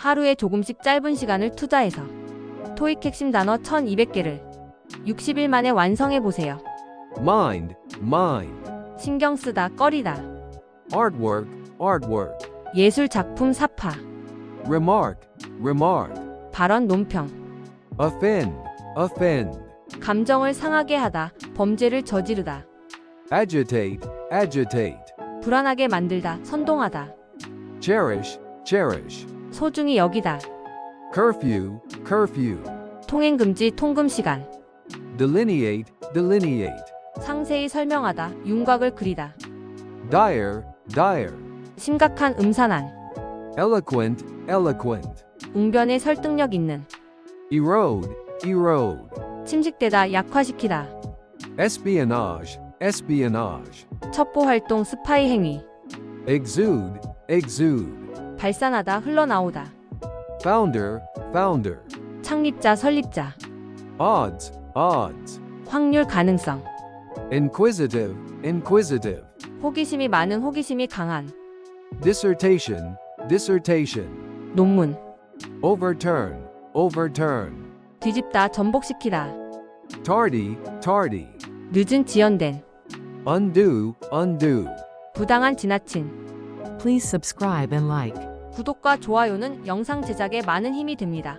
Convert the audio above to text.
하루에 조금씩 짧은 시간을 투자해서 토익 핵심 단어 1200개를 60일 만에 완성해 보세요. mind, mind, 신경 쓰다 꺼리다. artwork, artwork, 예술 작품 사파. remark, remark, 발언 논평. offend, offend, 감정을 상하게 하다. 범죄를 저지르다. agitate, agitate, 불안하게 만들다. 선동하다. cherish, cherish, 소중히 여기다. curfew, curfew, 통행 금지 통금 시간. delineate, delineate, 상세히 설명하다. 윤곽을 그리다. dire, dire, 심각한 음산한. eloquent, eloquent, 웅변에 설득력 있는. erode, erode, 침식되다. 약화시키다. espionage, espionage, 첩보 활동 스파이 행위. exude, exude, 발산하다. 흘러나오다. founder, founder, 창립자 설립자. odds, odds, 확률 가능성. inquisitive, inquisitive, 호기심이 많은 호기심이 강한. dissertation, dissertation, 논문. overturn, overturn, 뒤집다. 전복시키다. tardy, tardy, 늦은 지연된. undo, undo. 부당한 지나친. Please subscribe and like. 구독과 좋아요는 영상 제작에 많은 힘이 됩니다.